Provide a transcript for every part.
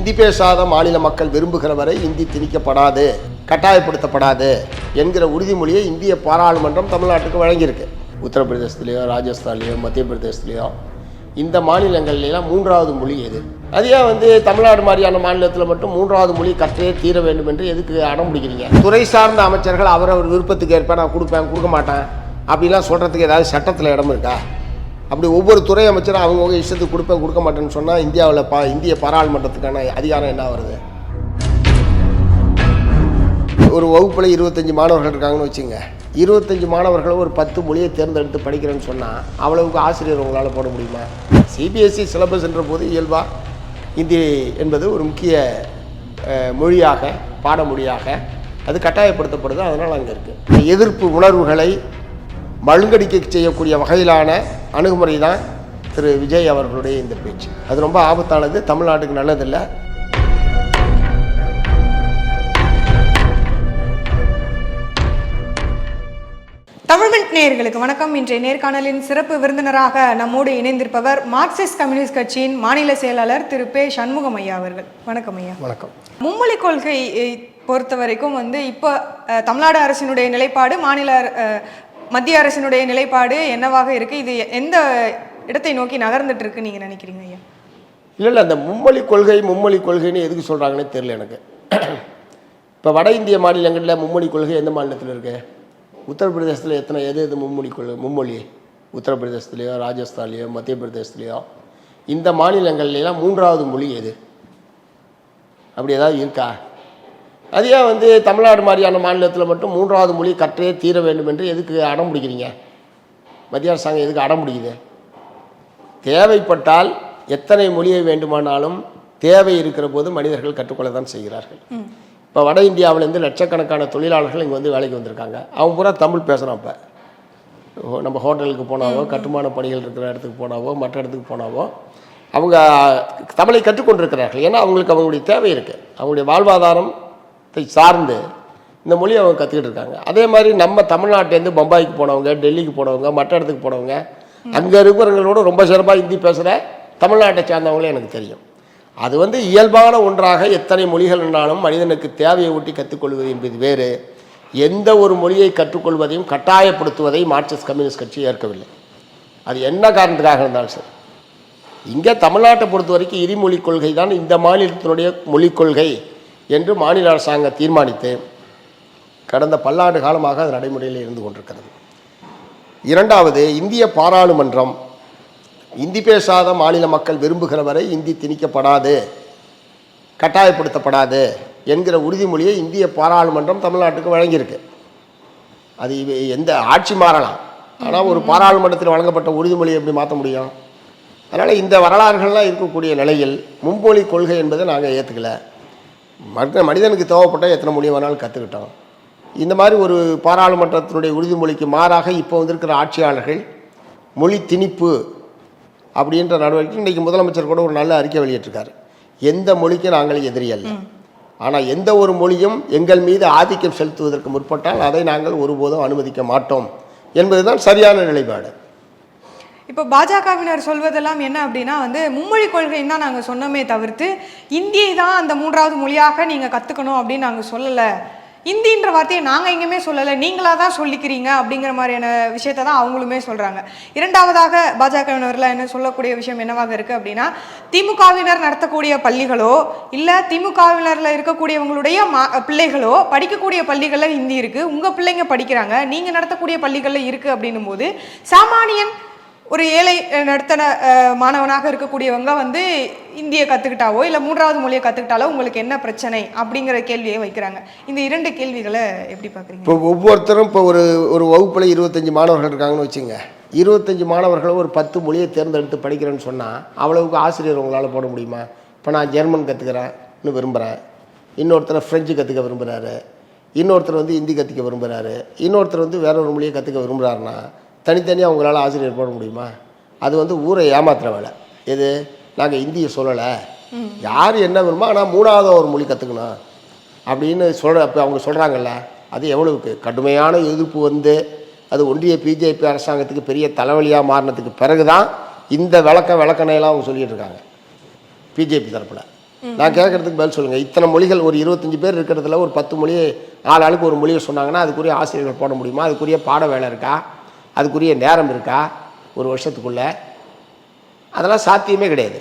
இந்தி பேசாத மாநில மக்கள் விரும்புகிற வரை இந்தி திணிக்கப்படாது கட்டாயப்படுத்தப்படாது என்கிற உறுதிமொழியை இந்திய பாராளுமன்றம் தமிழ்நாட்டுக்கு வழங்கியிருக்கு. உத்தரப்பிரதேசத்துலேயோ ராஜஸ்தான்லேயோ மத்திய பிரதேசத்துலேயோ இந்த மாநிலங்கள்லாம் மூன்றாவது மொழி எது? அதே வந்து தமிழ்நாடு மாதிரியான மாநிலத்தில் மட்டும் மூன்றாவது மொழி கற்றே தீர வேண்டும் என்று எதுக்கு அடம் பிடிக்கிறீங்க? துறை சார்ந்த அமைச்சர்கள் அவரவர் விருப்பத்துக்கு ஏற்ப நான் கொடுப்பேன் கொடுக்க மாட்டேன் அப்படிலாம் சொல்கிறதுக்கு ஏதாவது சட்டத்தில் இடம் இருக்கா? அப்படி ஒவ்வொரு துறை அமைச்சரும் அவங்கவுங்க இஷ்டத்துக்கு கொடுப்பேன் கொடுக்க மாட்டேன்னு சொன்னால் இந்தியாவில் பா இந்திய பாராளுமன்றத்துக்கான அதிகாரம் என்ன வருது? ஒரு வகுப்பில் இருபத்தஞ்சி மாணவர்கள் இருக்காங்கன்னு வச்சுங்க. இருபத்தஞ்சி மாணவர்கள் ஒரு பத்து மொழியை தேர்ந்தெடுத்து படிக்கிறேன்னு சொன்னால் அவ்வளவுக்கு ஆசிரியர் உங்களால் போட முடியுமா? சிபிஎஸ்சி சிலபஸ்ன்ற போது இயல்பாக இந்தி என்பது ஒரு முக்கிய அஹ், மொழியாக பாடமொழியாக அது கட்டாயப்படுத்தப்படுது அதனால் அங்கே இருக்குது எதிர்ப்பு உணர்வுகளை மழுங்கடிக்க செய்யக்கூடிய வகையிலான அணுகுமுறை தான் திரு விஜய் அவர்களுடைய இந்த பேச்சு. அது ரொம்ப ஆபத்தானது தமிழ்நாட்டுக்கு நல்லதில்லை. தமிழ்மெண்ட் நேயர்களுக்கு வணக்கம். இன்றைய நேர்காணலின் சிறப்பு விருந்தினராக நம்மோடு இணைந்திருப்பவர் மார்க்சிஸ்ட் கம்யூனிஸ்ட் கட்சியின் மாநில செயலாளர் திரு பே சண்முகம் ஐயா அவர்கள். வணக்கம் ஐயா. வணக்கம். மும்மொழி கொள்கையை பொறுத்த வரைக்கும் வந்து இப்போ தமிழ்நாடு அரசினுடைய நிலைப்பாடு மாநில மத்திய அரசினுடைய நிலைப்பாடு என்னவாக இருக்கு? இது எந்த இடத்தை நோக்கி நகர்ந்துட்டு இருக்கு நீங்க நினைக்கிறீங்க ஐயா? இல்லை இல்லை அந்த மும்மொழி கொள்கை மும்மொழி கொள்கைன்னு எதுக்கு சொல்கிறாங்கன்னே தெரியல எனக்கு. இப்போ வட இந்திய மாநிலங்களில் மும்மொழி கொள்கை எந்த மாநிலத்தில் இருக்கு? உத்தரப்பிரதேசத்தில் எத்தனை எது எது மும்மொழி கொள்கை மும்மொழி? உத்தரப்பிரதேசத்துலேயோ ராஜஸ்தான்லேயோ மத்திய பிரதேசத்துலேயோ இந்த மாநிலங்கள்லாம் மூன்றாவது மொழி எது? அப்படி ஏதாவது இருக்கா? அதே வந்து தமிழ்நாடு மாதிரியான மாநிலத்தில் மட்டும் மூன்றாவது மொழி கற்றே தீர வேண்டும் என்று எதுக்கு அடம் பிடிக்கிறீங்க? மத்திய அரசாங்கம் எதுக்கு அடம் பிடிக்குது? தேவைப்பட்டால் எத்தனை மொழியை வேண்டுமானாலும் தேவை இருக்கிற போது மனிதர்கள் கற்றுக்கொள்ள தான் செய்கிறார்கள் இப்போ வட இந்தியாவிலேருந்து லட்சக்கணக்கான தொழிலாளர்கள் இங்கே வந்து வேலைக்கு வந்திருக்காங்க. அவங்க பூரா தமிழ் பேசுகிறோம் இப்போ. நம்ம ஹோட்டலுக்கு போனாவோ கட்டுமான பணிகள் இருக்கிற இடத்துக்கு போனாவோ மற்ற இடத்துக்கு போனாவோ அவங்க தமிழை கற்றுக்கொண்டிருக்கிறார்கள். ஏன்னா அவங்களுக்கு அவங்களுடைய தேவை இருக்குது அவங்களுடைய வாழ்வாதாரத்தை சார்ந்து இந்த மொழியை அவங்க கற்றுக்கிட்டு இருக்காங்க. அதே மாதிரி நம்ம தமிழ்நாட்டிலேருந்து பம்பாய்க்கு போனவங்க டெல்லிக்கு போனவங்க மற்ற இடத்துக்கு போனவங்க அங்கே இருக்கிறவங்களோட ரொம்ப சிறப்பாக ஹிந்தி பேசுகிற தமிழ்நாட்டை சார்ந்தவங்களே எனக்கு தெரியும். அது வந்து இயல்பான ஒன்றாக எத்தனை மொழிகள் என்றாலும் மனிதனுக்கு தேவையை ஒட்டி கற்றுக்கொள்வது என்பது வேறு. எந்த ஒரு மொழியை கற்றுக்கொள்வதையும் கட்டாயப்படுத்துவதை மார்க்சிஸ்ட் கம்யூனிஸ்ட் கட்சி ஏற்கவில்லை. அது என்ன காரணத்துக்காக இருந்தாலும் சரி. இங்கே தமிழ்நாட்டை பொறுத்த வரைக்கும் இருமொழிக் கொள்கை தான் இந்த மாநிலத்தினுடைய மொழிக் கொள்கை. என்று மாநில அரசாங்கம் தீர்மானித்து கடந்த பல்லாண்டு காலமாக அது நடைமுறையில் இருந்து கொண்டிருக்கிறது. இரண்டாவது இந்திய பாராளுமன்றம் இந்தி பேசாத மாநில மக்கள் விரும்புகிற வரை இந்தி திணிக்கப்படாது கட்டாயப்படுத்தப்படாது என்கிற உறுதிமொழியை இந்திய பாராளுமன்றம் தமிழ்நாட்டுக்கு வழங்கியிருக்கு. அது எந்த ஆட்சி மாறலாம். ஆனால் ஒரு பாராளுமன்றத்தில் வழங்கப்பட்ட உறுதிமொழியை எப்படி மாற்ற முடியும்? அதனால் இந்த வரலாறுகள்லாம் இருக்கக்கூடிய நிலையில் மும்மொழி கொள்கை என்பதை நாங்கள் ஏற்றுக்கலை மற்ற மனிதனுக்கு தேவைப்பட்ட எத்தனை மொழி வேணாலும் கற்றுக்கிட்டோம் இந்த மாதிரி ஒரு பாராளுமன்றத்தினுடைய உறுதிமொழிக்கு மாறாக இப்போ வந்திருக்கிற ஆட்சியாளர்கள் மொழி திணிப்பு அப்படின்ற நடவடிக்கை இன்றைக்கி முதலமைச்சர் கூட ஒரு நல்ல அறிக்கை வெளியிட்டிருக்காரு. எந்த மொழிக்கும் நாங்கள் எதிரி அல்ல. ஆனால் எந்த ஒரு மொழியும் எங்கள் மீது ஆதிக்கம் செலுத்துவதற்கு முற்பட்டால் அதை நாங்கள் ஒருபோதும் அனுமதிக்க மாட்டோம். என்பதுதான் சரியான நிலைப்பாடு. இப்போ பாஜகவினர் சொல்வதெல்லாம் என்ன அப்படின்னா வந்து மும்மொழி கொள்கைன்னு தான் நாங்கள் சொன்னோமே தவிர்த்து இந்தியை தான் அந்த மூன்றாவது மொழியாக நீங்கள் கற்றுக்கணும் அப்படின்னு நாங்கள் சொல்லலை. இந்தின்ற வார்த்தையை நாங்கள் எங்கேயுமே சொல்லலை. நீங்களாக தான் சொல்லிக்கிறீங்க அப்படிங்கிற மாதிரியான விஷயத்தை தான் அவங்களுமே சொல்கிறாங்க இரண்டாவதாக பாஜகவினரில் என்ன சொல்லக்கூடிய விஷயம் என்னவாக இருக்குது அப்படின்னா திமுகவினர் நடத்தக்கூடிய பள்ளிகளோ இல்லை திமுகவினரில் இருக்கக்கூடியவங்களுடைய மா பிள்ளைகளோ படிக்கக்கூடிய பள்ளிகளில் ஹிந்தி இருக்குது உங்கள் பிள்ளைங்க படிக்கிறாங்க. நீங்கள் நடத்தக்கூடிய பள்ளிகளில் இருக்குது அப்படின்னும் போது சாமானியன் ஒரு ஏழை நடத்தின மாணவனாக இருக்கக்கூடியவங்க வந்து இந்தியை கற்றுக்கிட்டாவோ இல்லை மூன்றாவது மொழியை கற்றுக்கிட்டாலோ உங்களுக்கு என்ன பிரச்சனை அப்படிங்கிற கேள்வியை வைக்கிறாங்க. இந்த இரண்டு கேள்விகளை எப்படி பார்க்குறீங்க இப்போ ஒவ்வொருத்தரும் இப்போ ஒரு ஒரு வகுப்பில் இருபத்தஞ்சி மாணவர்கள் இருக்காங்கன்னு வச்சுங்க. இருபத்தஞ்சி மாணவர்களும் ஒரு பத்து மொழியை தேர்ந்தெடுத்து படிக்கிறேன்னு சொன்னால் அவ்வளவுக்கு ஆசிரியர் உங்களால் போட முடியுமா? இப்போ நான் ஜெர்மன் கற்றுக்கிறேன்னு விரும்புகிறேன் இன்னொருத்தர் ஃப்ரெஞ்சு கற்றுக்க விரும்புகிறாரு இன்னொருத்தர் வந்து ஹிந்தி கற்றுக்க விரும்புகிறாரு இன்னொருத்தர் வந்து வேற ஒரு மொழியை கற்றுக்க விரும்புகிறாருன்னா தனித்தனியாக உங்களால் ஆசிரியர் போட முடியுமா? அது வந்து ஊரை ஏமாத்துற வேலை. எது? நாங்கள் இந்தியை சொல்லலை. யார் என்ன வருமா ஆனால் மூணாவது ஒரு மொழி கற்றுக்கணும் அப்படின்னு சொல்கிற இப்போ அவங்க சொல்கிறாங்கல்ல அது எவ்வளவுக்கு? கடுமையான எதிர்ப்பு வந்து அது ஒன்றிய பிஜேபி அரசாங்கத்துக்கு பெரிய தலைவலியாக மாறினதுக்கு பிறகு தான் இந்த விளக்க விளக்கணையெல்லாம் அவங்க சொல்லிட்டு இருக்காங்க. பிஜேபி தரப்பில். நான் கேட்கறதுக்கு பதில் சொல்லுங்கள் இத்தனை மொழிகள் ஒரு இருபத்தஞ்சி பேர் இருக்கிறதுல ஒரு பத்து மொழி ஆள் ஆளுக்கு ஒரு மொழியை சொன்னாங்கன்னா அதுக்குரிய ஆசிரியர்கள் போட முடியுமா? அதுக்குரிய பாட வேலை இருக்கா? அதுக்குரிய நேரம் இருக்கா? ஒரு வருஷத்துக்குள்ள. அதெல்லாம் சாத்தியமே கிடையாது.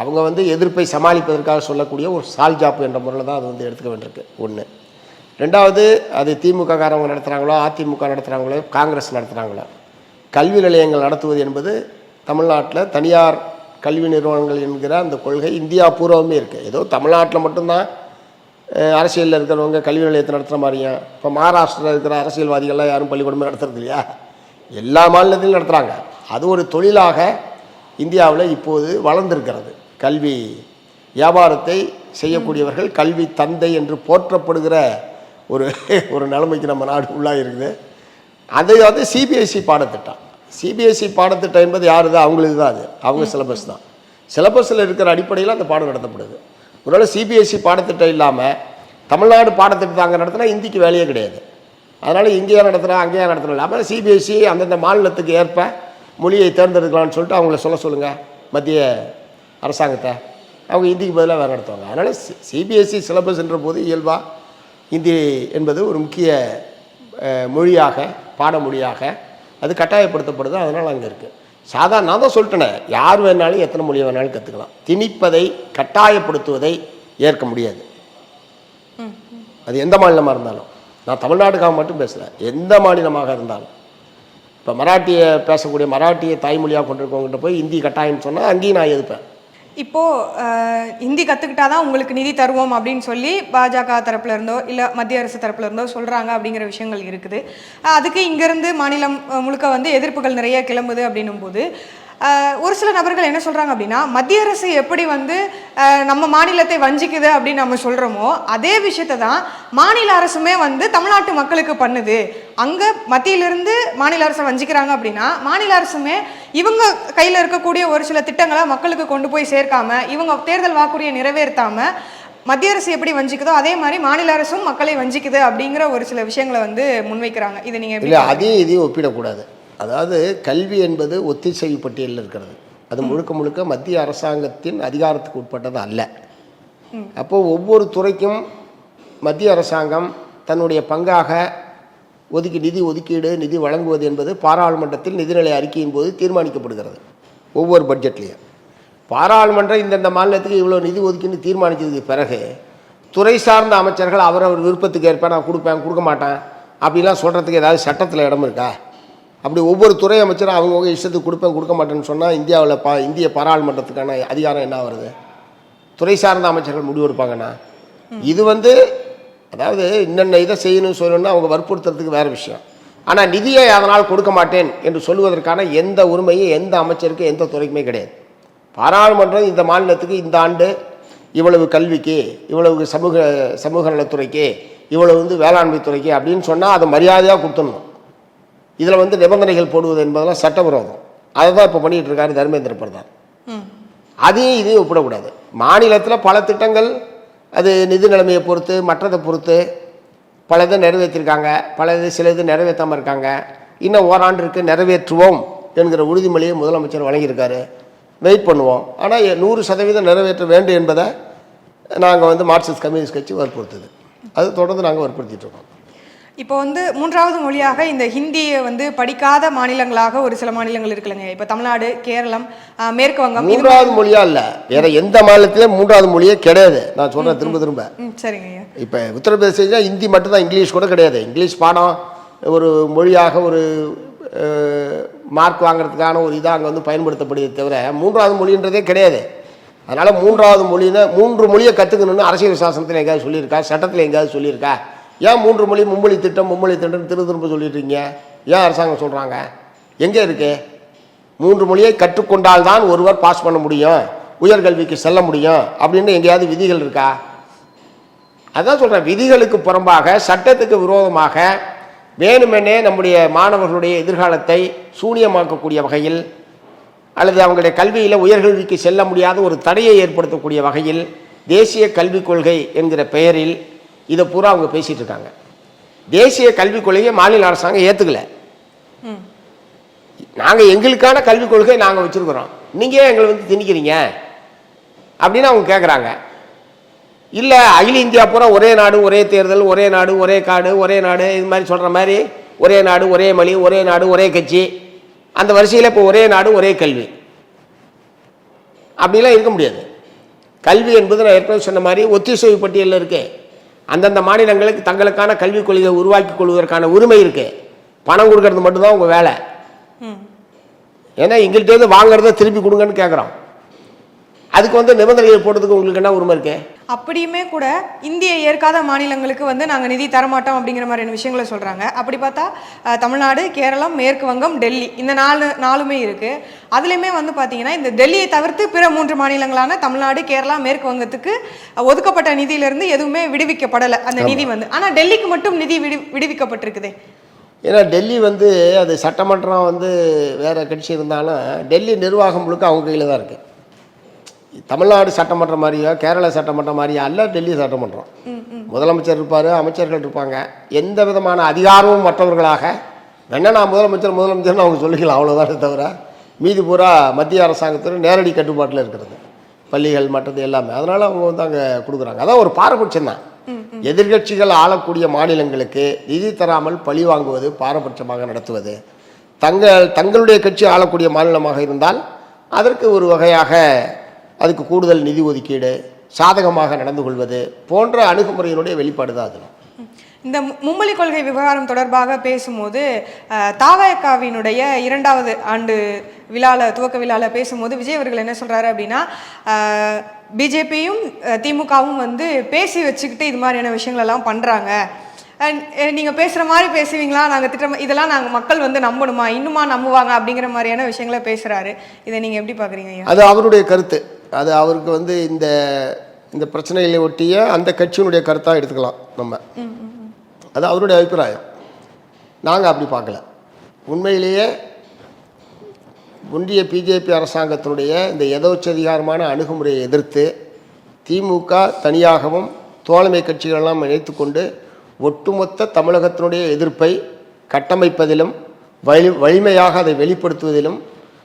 அவங்க வந்து எதிர்ப்பை சமாளிப்பதற்காக சொல்லக்கூடிய ஒரு சால்ஜாப்பு என்ற முறையில் தான் அது வந்து எடுத்துக்க வேண்டியிருக்கு. ஒன்று ரெண்டாவது அது திமுக காரவங்க நடத்துகிறாங்களோ அதிமுக நடத்துகிறாங்களோ காங்கிரஸ் நடத்துகிறாங்களோ கல்வி நிலையங்கள் நடத்துவது என்பது தமிழ்நாட்டில் தனியார் கல்வி நிறுவனங்கள் என்கிற அந்த கொள்கை இந்தியா பூர்வமே இருக்குது ஏதோ தமிழ்நாட்டில் மட்டும்தான் அரசியலில் இருக்கிறவங்க கல்வி நிலையத்தை நடத்துகிற மாதிரியும் இப்போ மகாராஷ்டிராவில் இருக்கிற அரசியல்வாதிகள்லாம் யாரும் பள்ளிக்கூடமே நடத்துறது இல்லையா? எல்லா மாநிலத்திலும் நடத்துகிறாங்க அது ஒரு தொழிலாக இந்தியாவில் இப்போது வளர்ந்திருக்கிறது. கல்வி வியாபாரத்தை செய்யக்கூடியவர்கள் கல்வி தந்தை என்று போற்றப்படுகிற ஒரு ஒரு நிலைமைக்கு நம்ம நாடு உள்ளாக இருக்குது. அதை வந்து சிபிஎஸ்சி பாடத்திட்டம். சிபிஎஸ்சி பாடத்திட்டம் என்பது யாருது? அவங்களுக்கு தான் அது. அவங்க சிலபஸ் தான். சிலபஸில் இருக்கிற அடிப்படையில் அந்த பாடம் நடத்தப்படுது. ஒருவேளை சிபிஎஸ்சி பாடத்திட்டம் இல்லாமல் தமிழ்நாடு பாடத்திட்டத்தை அங்கே நடத்தினா இந்திக்கு வேலையே கிடையாது. அதனால் இங்கேயா நடத்துகிறா அங்கேயா நடத்துகிறோம் இல்லாமல் சிபிஎஸ்சி அந்தந்த மாநிலத்துக்கு ஏற்ப மொழியை தேர்ந்தெடுக்கலாம்னு சொல்லிட்டு அவங்கள சொல்ல சொல்லுங்கள் மத்திய அரசாங்கத்தை. அவங்க இந்திக்கு பதிலாக வேறு நடத்துவாங்க. அதனால் சிபிஎஸ்சி சிலபஸ்ன்ற போது இயல்பாக இந்தி என்பது ஒரு முக்கிய மொழியாக பாடமொழியாக அது கட்டாயப்படுத்தப்படுது அதனால் அங்கே இருக்குது சாதாரண நான் தான் சொல்லிட்டேனே யார் வேணாலும் எத்தனை மொழி வேணாலும் கற்றுக்கலாம் திணிப்பதை கட்டாயப்படுத்துவதை ஏற்க முடியாது. அது எந்த மாநிலமாக இருந்தாலும். நான் தமிழ்நாட்டுக்காக மட்டும் பேசலை எந்த மாநிலமாக இருந்தாலும். இப்போ மராட்டிய பேசக்கூடிய மராட்டிய தாய்மொழியாக கொண்டிருக்கவங்ககிட்ட போய் ஹிந்தி கட்டாயம் சொன்னால் அங்கேயும் நான் எதிர்ப்பேன். இப்போது ஹிந்தி ஹிந்தி கத்துக்கிட்டாதான் உங்களுக்கு நிதி தருவோம் அப்படின்னு சொல்லி பாஜக தரப்புல இருந்தோ இல்லை மத்திய அரசு தரப்புல இருந்தோ சொல்கிறாங்க அப்படிங்கிற விஷயங்கள் இருக்குது. அதுக்கு இங்கேருந்து மாநிலம் முழுக்க வந்து எதிர்ப்புகள் நிறைய கிளம்புது அப்படின்னும் போது ஒரு சில நபர்கள் என்ன சொல்கிறாங்க அப்படின்னா மத்திய அரசு எப்படி வந்து நம்ம மாநிலத்தை வஞ்சிக்குது அப்படின்னு நம்ம சொல்கிறோமோ அதே விஷயத்தை தான் மாநில அரசுமே வந்து தமிழ்நாட்டு மக்களுக்கு பண்ணுது. அங்கே மத்தியிலிருந்து மாநில அரசை வஞ்சிக்கிறாங்க அப்படின்னா மாநில அரசுமே இவங்க கையில் இருக்கக்கூடிய ஒரு சில திட்டங்களை மக்களுக்கு கொண்டு போய் சேர்க்காம இவங்க தேர்தல் வாக்குறுதியை நிறைவேற்றாமல் மத்திய அரசு எப்படி வஞ்சிக்குதோ அதே மாதிரி மாநில அரசும் மக்களை வஞ்சிக்குது அப்படிங்கிற ஒரு சில விஷயங்களை வந்து முன்வைக்கிறாங்க. இதை நீங்கள் அதே இதையும் ஒப்பிடக்கூடாது. அதாவது கல்வி என்பது ஒத்திசைவு பட்டியலில் இருக்கிறது. அது முழுக்க முழுக்க மத்திய அரசாங்கத்தின் அதிகாரத்துக்கு உட்பட்டது அல்ல. அப்போது ஒவ்வொரு துறைக்கும் மத்திய அரசாங்கம் தன்னுடைய பங்காக ஒதுக்கி நிதி ஒதுக்கீடு நிதி வழங்குவது என்பது பாராளுமன்றத்தில் நிதிநிலை அறிக்கையின் போது தீர்மானிக்கப்படுகிறது. ஒவ்வொரு பட்ஜெட்லேயும். பாராளுமன்றம் இந்தந்த மாநிலத்துக்கு இவ்வளோ நிதி ஒதுக்கின்னு தீர்மானிச்சதுக்கு பிறகு துறை சார்ந்த அமைச்சர்கள் அவரவர் விருப்பத்துக்கு ஏற்ப நான் கொடுப்பேன் கொடுக்க மாட்டேன் அப்படிலாம் சொல்கிறதுக்கு ஏதாவது சட்டத்தில் இடம் இருக்கா? அப்படி ஒவ்வொரு துறை அமைச்சரும் அவங்கவுங்க இஷ்டத்துக்கு கொடுப்பேன் கொடுக்க மாட்டேன்னு சொன்னால் இந்தியாவில் பா இந்திய பாராளுமன்றத்துக்கான அதிகாரம் என்ன வருது துறை சார்ந்த அமைச்சர்கள் முடிவெடுப்பாங்கண்ணா இது வந்து அதாவது இன்னென்ன இதை செய்யணும்னு சொல்லணும்னு அவங்க வற்புறுத்துறதுக்கு வேறு விஷயம். ஆனால் நிதியை அதனால் கொடுக்க மாட்டேன் என்று சொல்வதற்கான எந்த உரிமையும் எந்த அமைச்சருக்கு எந்த துறைக்குமே கிடையாது. பாராளுமன்றம் இந்த மாநிலத்துக்கு இந்த ஆண்டு இவ்வளவு கல்விக்கு இவ்வளவு சமூக சமூக நலத்துறைக்கு இவ்வளவு வந்து வேளாண்மை துறைக்கு அப்படின்னு சொன்னால் அதை மரியாதையாக கொடுத்துடணும். இதில் வந்து நிபந்தனைகள் போடுவது என்பதெல்லாம் சட்டவிரோதம். அதை தான் இப்போ பண்ணிகிட்டு இருக்காரு தர்மேந்திர பிரதான். அதையும் இதையும் ஒப்பிடக்கூடாது. மாநிலத்தில் பல திட்டங்கள் அது நிதி நிலைமையை பொறுத்து மற்றதை பொறுத்து பல இதை நிறைவேற்றிருக்காங்க பல இது சில இது நிறைவேற்றாமல் இருக்காங்க. இன்னும் ஓராண்டிற்கு நிறைவேற்றுவோம் என்கிற உறுதிமொழியை முதலமைச்சர் வழங்கியிருக்காரு. வெயிட் பண்ணுவோம். ஆனால் நூறு சதவீதம் நிறைவேற்ற வேண்டும் என்பதை நாங்கள் வந்து மார்க்சிஸ்ட் கம்யூனிஸ்ட் கட்சி வற்புறுத்துது. அது தொடர்ந்து நாங்கள் வற்புறுத்திட்டு இருக்கோம். இப்போ வந்து மூன்றாவது மொழியாக இந்த ஹிந்தியை வந்து படிக்காத மாநிலங்களாக ஒரு சில மாநிலங்கள் இருக்குல்லங்க. இப்போ தமிழ்நாடு கேரளம் மேற்கு வங்கம் மூன்றாவது மொழியா இல்லை. வேற எந்த மாநிலத்திலும் மூன்றாவது மொழியே கிடையாது. நான் சொல்கிறேன் திரும்ப திரும்ப. சரிங்க இப்போ உத்தரப்பிரதேசம் ஹிந்தி மட்டும்தான் இங்கிலீஷ் கூட கிடையாது. இங்கிலீஷ் பாடம் ஒரு மொழியாக ஒரு மார்க் வாங்குறதுக்கான ஒரு இதாக அங்கே வந்து பயன்படுத்தப்படுதே தவிர மூன்றாவது மொழின்றதே கிடையாது. அதனால் மூன்றாவது மொழின்னு மூன்று மொழியை கற்றுக்கணும்னு அரசியல் சாசனத்தில் எங்கேயாவது சொல்லியிருக்கா? சட்டத்தில் எங்கேயாவது சொல்லியிருக்கா? ஏன் மூன்று மொழி மும்மொழி திட்டம் மும்மொழி திட்டம் திரு திரும்ப சொல்லிட்டுருங்க ஏன் அரசாங்கம் சொல்கிறாங்க எங்கே இருக்கு? மூன்று மொழியை கற்றுக்கொண்டால்தான் ஒருவர் பாஸ் பண்ண முடியும். உயர்கல்விக்கு செல்ல முடியும். அப்படின்னு எங்கேயாவது விதிகள் இருக்கா? அதான் சொல்கிறேன் விதிகளுக்கு புறம்பாக சட்டத்துக்கு விரோதமாக வேணுமெனே நம்முடைய மாணவர்களுடைய எதிர்காலத்தை சூனியமாக்கக்கூடிய வகையில் அல்லது அவங்களுடைய கல்வியில் உயர்கல்விக்கு செல்ல முடியாத ஒரு தடையை ஏற்படுத்தக்கூடிய வகையில் தேசிய கல்விக் கொள்கை என்கிற பெயரில் இதை பூரா அவங்க பேசிகிட்டு இருக்காங்க. தேசிய கல்விக் கொள்கையை மாநில அரசாங்கம் ஏற்றுக்கல நாங்கள் எங்களுக்கான கல்விக் கொள்கை நாங்கள் வச்சுருக்குறோம். நீங்கள் ஏன் எங்களை வந்து திணிக்கிறீங்க? அப்படின்னு அவங்க கேட்குறாங்க இல்லை அகில இந்தியா பூரா ஒரே நாடு ஒரே தேர்தல் ஒரே நாடு ஒரே காடு ஒரே நாடு இது மாதிரி சொல்கிற மாதிரி ஒரே நாடு ஒரே மொழி ஒரே நாடு ஒரே கட்சி. அந்த வரிசையில் இப்போ ஒரே நாடு ஒரே கல்வி. அப்படிலாம் இருக்க முடியாது. கல்வி என்பது நான் ஏற்கனவே சொன்ன மாதிரி ஒத்திசைவு பட்டியலில் இருக்கேன் அந்தந்த மாநிலங்களுக்கு தங்களுக்கான கல்விக் கொள்கையை உருவாக்கி கொள்வதற்கான உரிமை இருக்கு. பணம் கொடுக்கறது மட்டும்தான் உங்கள் வேலை. ஏன்னா எங்கள்கிட்ட வாங்குறத திருப்பி கொடுங்கன்னு கேட்குறோம் அதுக்கு வந்து நிபந்தனைகள் போடுறதுக்கு உங்களுக்கு என்ன உரிமை இருக்கு? அப்படியுமே கூட இந்தியை ஏற்காத மாநிலங்களுக்கு வந்து நாங்கள் நிதி தரமாட்டோம் அப்படிங்கிற மாதிரியான விஷயங்களை சொல்கிறாங்க அப்படி பார்த்தா தமிழ்நாடு கேரளம் மேற்கு வங்கம் டெல்லி இந்த நாலு நாலுமே இருக்குது அதுலேயுமே வந்து பார்த்தீங்கன்னா இந்த டெல்லியை தவிர்த்து பிற மூன்று மாநிலங்களான தமிழ்நாடு கேரளா மேற்கு வங்கத்துக்கு ஒதுக்கப்பட்ட நிதியிலிருந்து எதுவுமே விடுவிக்கப்படலை அந்த நிதி வந்து. ஆனால் டெல்லிக்கு மட்டும் நிதி விடு விடுவிக்கப்பட்டிருக்குதே. ஏன்னா டெல்லி வந்து அது சட்டமன்றம் வந்து வேற கட்சி இருந்தாலும் டெல்லி நிர்வாகம் முழுக்க அவங்க கையில் தான் இருக்கு. தமிழ்நாடு சட்டமன்றம் மாதிரியோ கேரள சட்டமன்றம் மாதிரியோ அல்ல டெல்லி சட்டமன்றம். முதலமைச்சர் இருப்பார் அமைச்சர்கள் இருப்பாங்க. எந்த விதமான அதிகாரமும் மற்றவர்களாக வேணா நான் முதலமைச்சர் முதலமைச்சர்னு அவங்க சொல்லிக்கலாம் அவ்வளோதானே தவிர மீதி பூரா மத்திய அரசாங்கத்தில் நேரடி கட்டுப்பாட்டில் இருக்கிறது. பள்ளிகள் மற்றது எல்லாமே. அதனால் அவங்க வந்து அங்கே கொடுக்குறாங்க. அதான் ஒரு பாரபட்சம் தான் எதிர்க்கட்சிகள் ஆளக்கூடிய மாநிலங்களுக்கு நிதி தராமல் பழி வாங்குவது பாரபட்சமாக நடத்துவது. தங்கள் தங்களுடைய கட்சி ஆளக்கூடிய மாநிலமாக இருந்தால் அதற்கு ஒரு வகையாக அதுக்கு கூடுதல் நிதி ஒதுக்கீடு சாதகமாக நடந்து கொள்வது போன்ற அணுகுமுறையினுடைய வெளிப்பாடு தான் அது இந்த மும்மொழி கொள்கை விவகாரம் தொடர்பாக பேசும்போது அஹ், தாவேக்காவினுடைய இரண்டாவது ஆண்டு விழால துவக்க விழால பேசும்போது விஜய் அவர்கள் என்ன சொல்றாரு அப்படின்னா பிஜேபியும் திமுகவும் வந்து பேசி வச்சுக்கிட்டு இது மாதிரியான விஷயங்கள் எல்லாம் பண்றாங்க. அஹ், அஹ், நீங்க பேசுற மாதிரி பேசுவீங்களா? நாங்க திட்டம் இதெல்லாம் நாங்க மக்கள் வந்து நம்பணுமா? இன்னுமா நம்புவாங்க அப்படிங்கிற மாதிரியான விஷயங்களை பேசுறாரு. இதை நீங்க எப்படி பாக்குறீங்க ஐயா? அது அவருடைய கருத்து. அது அவருக்கு வந்து இந்த இந்த பிரச்சனைகளை ஒட்டிய அந்த கட்சியினுடைய கருத்தாக எடுத்துக்கலாம் நம்ம. அது அவருடைய அபிப்பிராயம். நாங்கள் அப்படி பார்க்கல. உண்மையிலேயே ஒன்றிய பிஜேபி அரசாங்கத்தினுடைய இந்த எதோச்சதிகாரமான அணுகுமுறையை எதிர்த்து திமுக தனியாகவும் தோழமை கட்சிகளெல்லாம் இணைத்து கொண்டு ஒட்டுமொத்த தமிழகத்தினுடைய எதிர்ப்பை கட்டமைப்பதிலும் வலி வலிமையாக அதை வெளிப்படுத்துவதிலும்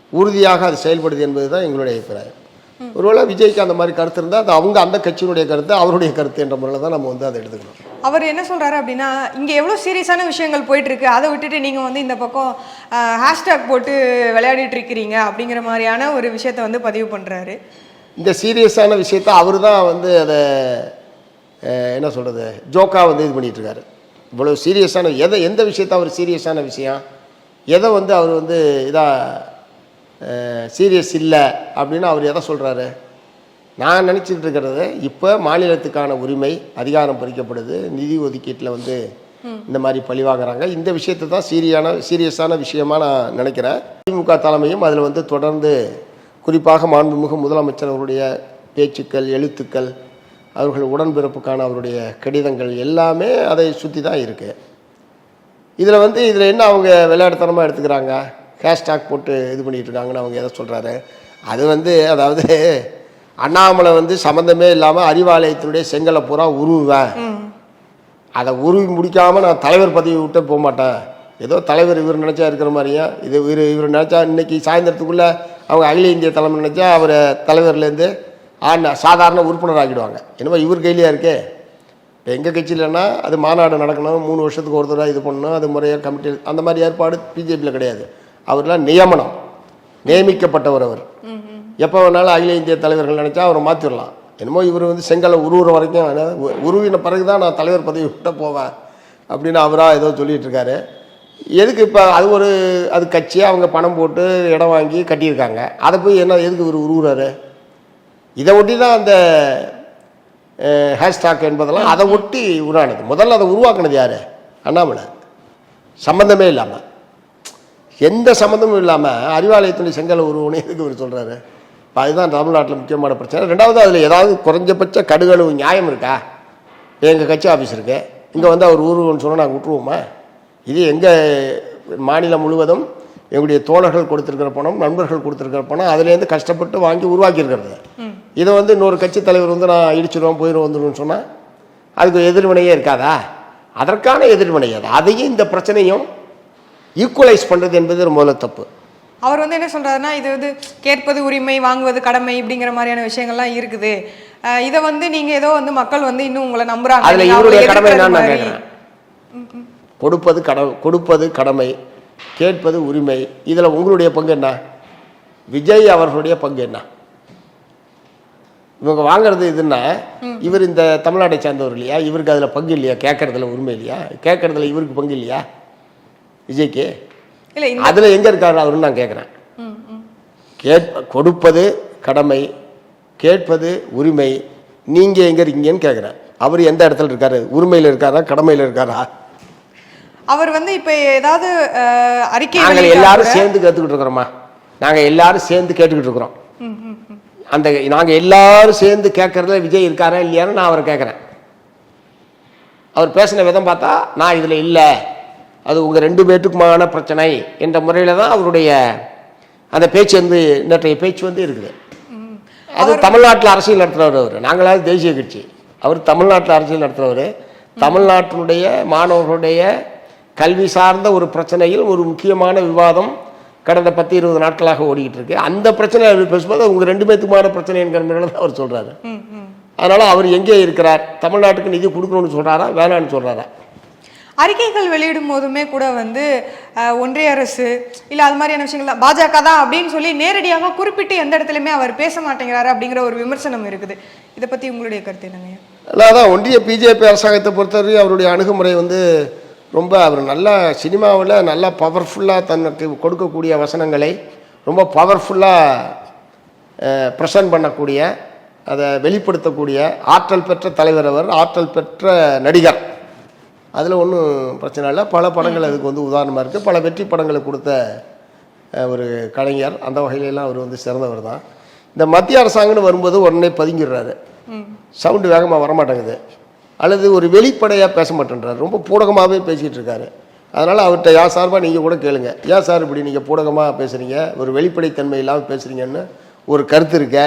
உறுதியாக அது செயல்படுது என்பது தான் எங்களுடைய அபிப்பிராயம். ஒருவேளை விஜய்க்கு அந்த மாதிரி கருத்து இருந்தால் அது அவங்க அந்த கட்சியினுடைய கருத்து அவருடைய கருத்து என்ற முறையில் தான் நம்ம வந்து அதை எடுத்துக்கணும். அவர் என்ன சொல்றாரு அப்படின்னா இங்க எவ்வளவு சீரியஸான விஷயங்கள் போயிட்டு இருக்கு அதை விட்டுட்டு நீங்க வந்து இந்த பக்கம் ஹேஷ்டேக் போட்டு விளையாடிட்டு இருக்கிறீங்க அப்படிங்கிற மாதிரியான ஒரு விஷயத்த வந்து பதிவு பண்றாரு. இந்த சீரியஸான விஷயத்தை அவர் தான் வந்து அதை என்ன சொல்கிறது ஜோக்காக வந்து இது பண்ணிட்டு இருக்காரு. இவ்வளோ சீரியஸான எதை எந்த விஷயத்த அவர் சீரியஸான விஷயம் எதை வந்து அவர் வந்து இதாக சீரியஸ் இல்லை அப்படின்னு அவர் எதை சொல்கிறாரு நான் நினச்சிட்டு இருக்கிறது இப்போ மாநிலத்துக்கான உரிமை அதிகாரம் பறிக்கப்படுது நிதி ஒதுக்கீட்டில் வந்து இந்த மாதிரி பழிவாங்குறாங்க இந்த விஷயத்தை தான் சீரியான சீரியஸான விஷயமா நான் நினைக்கிறேன். திமுக தலைமையும் அதில் வந்து தொடர்ந்து குறிப்பாக மாண்புமிகு முதலமைச்சர் அவருடைய பேச்சுக்கள் எழுத்துக்கள் அவர்கள் உடன்பிறப்புக்கான அவருடைய கடிதங்கள் எல்லாமே அதை சுற்றி தான் இருக்குது இதில் வந்து இதில் என்ன அவங்க விளையாட்டுத்தனமாக எடுத்துக்கிறாங்க? ஹேஷ்டாக் போட்டு இது பண்ணிகிட்ருக்காங்கன்னு அவங்க எதை சொல்கிறாரு அது வந்து அதாவது அண்ணாமலை வந்து சம்மந்தமே இல்லாமல் அறிவாலயத்தினுடைய செங்கலை பூரா உருவுவேன். அதை உருவி முடிக்காமல் நான் தலைவர் பதவி விட்டு போக மாட்டேன். ஏதோ தலைவர் இவர் நினச்சா இருக்கிற மாதிரியா? இது இவர் இவர் நினச்சா இன்னைக்கு சாயந்தரத்துக்குள்ளே அவங்க அகில இந்திய தலைமை நினச்சா அவர் தலைவர்லேருந்து ஆன சாதாரண உறுப்பினர் ஆக்கிடுவாங்க. என்னமோ இவர் கையிலையா இருக்கே? இப்போ எங்கள் கட்சியிலன்னா அது மாநாடு நடக்கணும் மூணு வருஷத்துக்கு ஒரு தடவை இது பண்ணணும் அது முறையாக கமிட்டி அந்த மாதிரி ஏற்பாடு பிஜேபியில் கிடையாது. அவர்லாம் நியமனம். நியமிக்கப்பட்டவர் அவர். எப்போ வேணாலும் அகில இந்திய தலைவர்கள் நினச்சா அவரை மாற்றிடலாம் என்னமோ இவர் வந்து செங்கலை உருவுற வரைக்கும் உருவின பிறகு தான் நான் தலைவர் பதவி விட்ட போவேன் அப்படின்னு அவராக ஏதோ சொல்லிகிட்டு இருக்காரு. எதுக்கு இப்போ அது ஒரு அது கட்சி அவங்க பணம் போட்டு இடம் வாங்கி கட்டியிருக்காங்க. அதை போய் என்ன எதுக்கு இவர் உருவுறாரு? இதை ஒட்டி தான் அந்த ஹேஷ்டாக் என்பதெல்லாம் அதை ஒட்டி உருவானது. முதல்ல அதை உருவாக்குனது யார்? அண்ணாமலை. சம்மந்தமே இல்லாமல் எந்த சம்மந்தமும் இல்லாமல் அறிவாலயத்தினுடைய செங்கலை உருவனே எதுக்கு இவர் சொல்கிறாரு இப்போ அதுதான் தமிழ்நாட்டில் முக்கியமான பிரச்சனை. ரெண்டாவது அதில் ஏதாவது குறைஞ்சபட்ச கடுகளவு நியாயம் இருக்கா? எங்கள் கட்சி ஆஃபீஸ் இருக்கு? இங்கே வந்து அவர் உருவம்னு சொன்னால் நாங்கள் விட்டுருவோமா? இது எங்கள் மாநிலம் முழுவதும் எங்களுடைய தோழர்கள் கொடுத்துருக்கிற பணம் நண்பர்கள் கொடுத்துருக்கிற பணம் அதுலேருந்து கஷ்டப்பட்டு வாங்கி உருவாக்கியிருக்கிறது. இதை வந்து இன்னொரு கட்சி தலைவர் வந்து நான் இடிச்சிடுவோம் போயிடுவோம் வந்துடுவேன்னு சொன்னால் அதுக்கு எதிர்வினையே இருக்காதா? அதற்கான எதிர்வினை அது. அதையும் இந்த பிரச்சனையும் ஈக்குவலைஸ் பண்ணுறது என்பது முதல்ல தப்பு. அவர் வந்து என்ன சொல்றாருன்னா இது வந்து கேட்பது உரிமை வாங்குவது கடமை இப்படிங்கிற மாதிரியான விஷயங்கள்லாம் இருக்குது. இதை வந்து நீங்க ஏதோ வந்து மக்கள் வந்து இன்னும் உங்களை நம்புறாங்க. அதுல இவருடைய கடமை நான். கேட்கிறேன். கொடுப்பது கடமை கொடுப்பது கடமை கேட்பது உரிமை. இதுல உங்களுடைய பங்கு என்ன? விஜய் அவர்களுடைய பங்கு என்ன? இவங்க வாங்குறது இதுன்னா இவர் இந்த தமிழ்நாட்டை சேர்ந்தவர் இல்லையா? இவருக்கு அதுல பங்கு இல்லையா? கேட்கறதுல உரிமை இல்லையா? கேட்கறதுல இவருக்கு பங்கு இல்லையா? விஜய்க்கு. இல்ல அதுல எங்க இருக்காரு அவருன்னு நான் கேட்குறேன். கேட்ப கொடுப்பது கடமை கேட்பது உரிமை. நீங்க எங்க இருக்கீங்கன்னு கேட்குறேன் அவர் எந்த இடத்துல இருக்காரு? உரிமையில இருக்காரா கடமையில இருக்காரா? அவர் வந்து இப்ப ஏதாவது அறிக்கை நாங்கள் எல்லாரும் கூட- சேர்ந்து கற்றுக்கிட்டு இருக்கிறோமா நாங்க எல்லாரும் சேர்ந்து கேட்டுக்கிட்டு இருக்கிறோம். அந்த நாங்க எல்லாரும் சேர்ந்து கேட்கறதுல விஜய் இருக்காரா இல்லையான்னு நான் அவரை கேட்குறேன் அவர் பேசின விதம் பார்த்தா நான் இதுல இல்லை. அது உங்க ரெண்டு பேத்துக்குமான பிரச்சனை என்ற முறையில தான் அவருடைய அந்த பேச்சு வந்து நேற்றைய பேச்சு வந்து இருக்குது. அது தமிழ்நாட்டில் அரசியல் நடத்துகிறவர் அவர். நாங்களாவது தேசிய கட்சி. அவர் தமிழ்நாட்டில் அரசியல் நடத்துகிறவர் தமிழ்நாட்டினுடைய மாணவர்களுடைய கல்வி சார்ந்த ஒரு பிரச்சனையில் ஒரு முக்கியமான விவாதம் கடந்த பத்து இருபது நாட்களாக ஓடிக்கிட்டு இருக்கு. அந்த பிரச்சனை அவர் பேசும்போது உங்க ரெண்டு பேத்துக்குமான பிரச்சனை என்கிற தான் அவர் ம். அதனால அவர் எங்கே இருக்கிறார்? தமிழ்நாட்டுக்கு நிதி கொடுக்கணும்னு சொல்றாரா? வேணான்னு சொல்றாரா? அறிக்கைகள் வெளியிடும் போதுமே கூட வந்து ஒன்றிய அரசு இல்லை அது மாதிரியான விஷயங்கள் பாஜக தான் அப்படின்னு சொல்லி நேரடியாக குறிப்பிட்டு எந்த இடத்துலையுமே அவர் பேச மாட்டேங்கிறாரு அப்படிங்கிற ஒரு விமர்சனம் இருக்குது. இதை பற்றி உங்களுடைய கருத்து என்னங்க? அதான் ஒன்றிய பிஜேபி அரசாங்கத்தை பொறுத்தவரை அவருடைய அணுகுமுறை வந்து ரொம்ப அவர் நல்லா சினிமாவில் நல்லா பவர்ஃபுல்லாக தனக்கு கொடுக்கக்கூடிய வசனங்களை ரொம்ப பவர்ஃபுல்லாக ப்ரெசன்ட் பண்ணக்கூடிய அதை வெளிப்படுத்தக்கூடிய ஆற்றல் பெற்ற தலைவர் அவர் ஆற்றல் பெற்ற நடிகர். அதில் ஒன்றும் பிரச்சனை இல்லை. பல படங்கள் அதுக்கு வந்து உதாரணமாக இருக்குது பல வெற்றி படங்களை கொடுத்த ஒரு கலைஞர். அந்த வகையிலெல்லாம் அவர் வந்து சிறந்தவர் தான். இந்த மத்திய அரசாங்கம்னு வரும்போது உடனே பதுங்கிடுறாரு. சவுண்டு வேகமாக வரமாட்டேங்குது. அல்லது ஒரு வெளிப்படையாக பேச மாட்டேன்றார். ரொம்ப பூடகமாகவே பேசிகிட்டு இருக்காரு. அதனால் அவர்கிட்ட யா சார்பாக நீங்கள் கூட கேளுங்க. ஏன் சார் இப்படி நீங்கள் பூடகமாக பேசுகிறீங்க ஒரு வெளிப்படைத்தன்மை இல்லாமல் பேசுகிறீங்கன்னு ஒரு கருத்து இருக்க.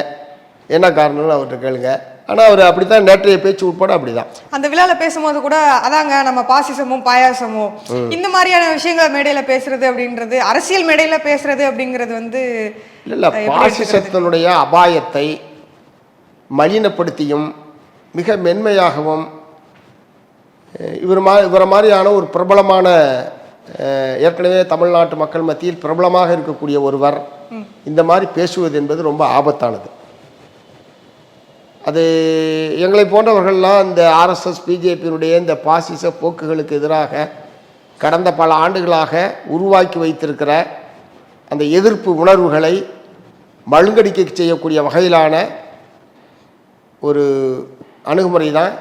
என்ன காரணம்னு அவர்கிட்ட கேளுங்க. ஆனால் அவர் அப்படி தான் நேற்றைய பேச்சு உட்பட அப்படி தான் அந்த விழால பேசும்போது கூட அதாங்க நம்ம பாசிசமும் பாயாசமும் இந்த மாதிரியான விஷயங்களை மேடையில பேசுறது அப்படின்றது அரசியல் மேடையில பேசுறது அப்படிங்கிறது வந்து இல்லை இல்லை பாசிசத்தினுடைய அபாயத்தை மலினப்படுத்தியும் மிக மென்மையாகவும் இவர் மா இவரை மாதிரியான ஒரு பிரபலமான ஏற்கனவே தமிழ்நாட்டு மக்கள் மத்தியில் பிரபலமாக இருக்கக்கூடிய ஒருவர் இந்த மாதிரி பேசுவது என்பது ரொம்ப ஆபத்தானது. அது எங்களை போன்றவர்கள்லாம் இந்த ஆர்எஸ்எஸ் பிஜேபியினுடைய இந்த பாசிச போக்குகளுக்கு எதிராக கடந்த பல ஆண்டுகளாக உருவாக்கி வைத்திருக்கிற அந்த எதிர்ப்பு உணர்வுகளை மழுங்கடிக்க செய்யக்கூடிய வகையிலான ஒரு அணுகுமுறை தான்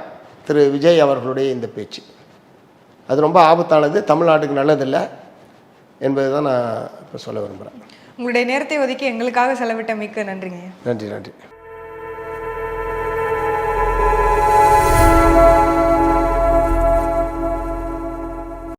திரு விஜய் அவர்களுடைய இந்த பேச்சு. அது ரொம்ப ஆபத்தானது தமிழ்நாட்டுக்கு நல்லதில்லை என்பதை தான் நான் இப்போ சொல்ல விரும்புகிறேன் உங்களுடைய நேரத்தை ஒதுக்கி எங்களுக்காக செலவிட்ட மிக்க நன்றிங்க நன்றி நன்றி.